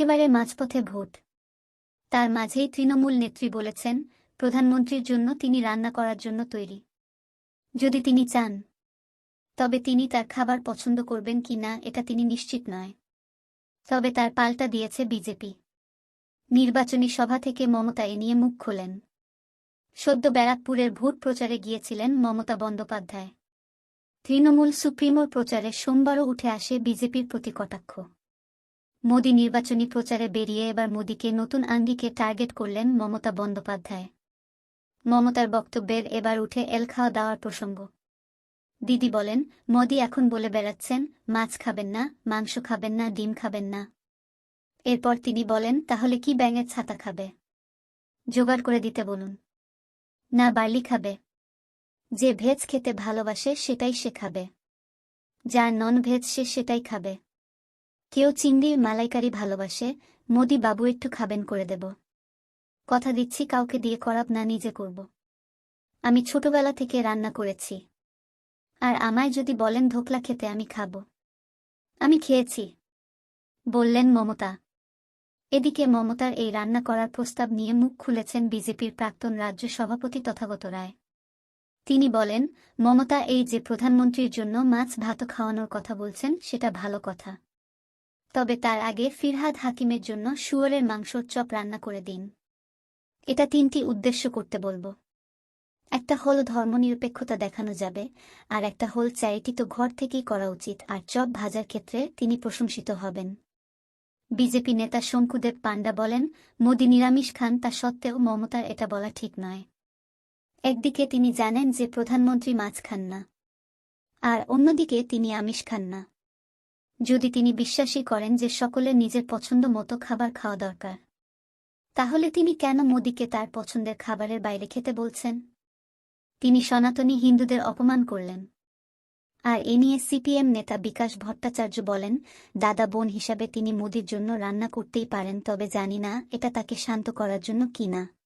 একেবারে মাঝপথে ভোট তার মাঝেই তৃণমূল নেত্রী বলেছেন, প্রধানমন্ত্রীর জন্য তিনি রান্না করার জন্য তৈরি। যদি তিনি চান, তবে তিনি তার খাবার পছন্দ করবেন কি না, এটা তিনি নিশ্চিত নয়। তবে তার পাল্টা দিয়েছে বিজেপি। নির্বাচনী সভা থেকে মমতা এ নিয়ে মুখ খোলেন। সদ্য ব্যারাকপুরের ভোট প্রচারে গিয়েছিলেন মমতা বন্দ্যোপাধ্যায়। তৃণমূল সুপ্রিমোর প্রচারে সোমবারও উঠে আসে বিজেপির প্রতি কটাক্ষ মোদী নির্বাচনী প্রচারে বেরিয়ে এবার মোদীকে নতুন আঙ্গিকে টার্গেট করলেন মমতা বন্দ্যোপাধ্যায়। মমতার বক্তব্যের এবার উঠে এল খাওয়া দাওয়ার প্রসঙ্গ। দিদি বলেন, মোদি এখন বলে বেড়াচ্ছেন, মাছ খাবেন না, মাংস খাবেন না, ডিম খাবেন না। এরপর তিনি বলেন, তাহলে কি ব্যাঙের ছাতা খাবে? জোগাড় করে দিতে বলুন। না, বার্লি খাবে। যে ভেজ খেতে ভালোবাসে সেটাই সে খাবে। যার নন ভেজ সে সেটাই খাবে। কেউ চিংড়ির মালাইকারি ভালোবাসে, মোদি বাবু একটু খাবেন করে দেব। কথা দিচ্ছি, কাউকে দিয়ে করাব না, নিজে করব। আমি ছোটবেলা থেকে রান্না করেছি। আর আমায় যদি বলেন ধোকলা খেতে আমি খাব। আমি খেয়েছি। বললেন মমতা। এদিকে মমতার এই রান্না করার প্রস্তাব নিয়ে মুখ খুলেছেন বিজেপির প্রাক্তন রাজ্য সভাপতি তথাগত রায়। তিনি বলেন, মমতা এই যে প্রধানমন্ত্রীর জন্য মাছ ভাত খাওয়ানোর কথা বলছেন, সেটা ভালো কথা। তবে তার আগে ফিরহাদ হাকিমের জন্য শুয়োরের মাংসর চপ রান্না করে দিন। এটা তিনটি উদ্দেশ্য করতে বলব। একটা হল ধর্মনিরপেক্ষতা দেখানো যাবে, আর একটা হল চ্যারিটি তো ঘর থেকেই করা উচিত, আর চপ ভাজার ক্ষেত্রে তিনি প্রশংসিত হবেন। বিজেপি নেতা শঙ্কুদেব পাণ্ডা বলেন, মোদি নিরামিষ খান, তা সত্ত্বেও মমতার এটা বলা ঠিক নয়। একদিকে তিনি জানেন যে প্রধানমন্ত্রী মাছ খান না, আর অন্যদিকে তিনি আমিষ খান না। যদি তিনি বিশ্বাসী করেন যে সকলের নিজের পছন্দ মতো খাবার খাওয়া দরকার। তাহলে তিনি কেন মোদিকে তার পছন্দের খাবারের বাইরে খেতে বলছেন? তিনি সনাতনী হিন্দুদের অপমান করলেন। আর এ নিয়ে সিপিএম নেতা বিকাশ ভট্টাচার্য বলেন, দাদা বোন হিসাবে তিনি মোদির জন্য রান্না করতেই পারেন, তবে জানি না এটা তাকে শান্ত করার জন্য কিনা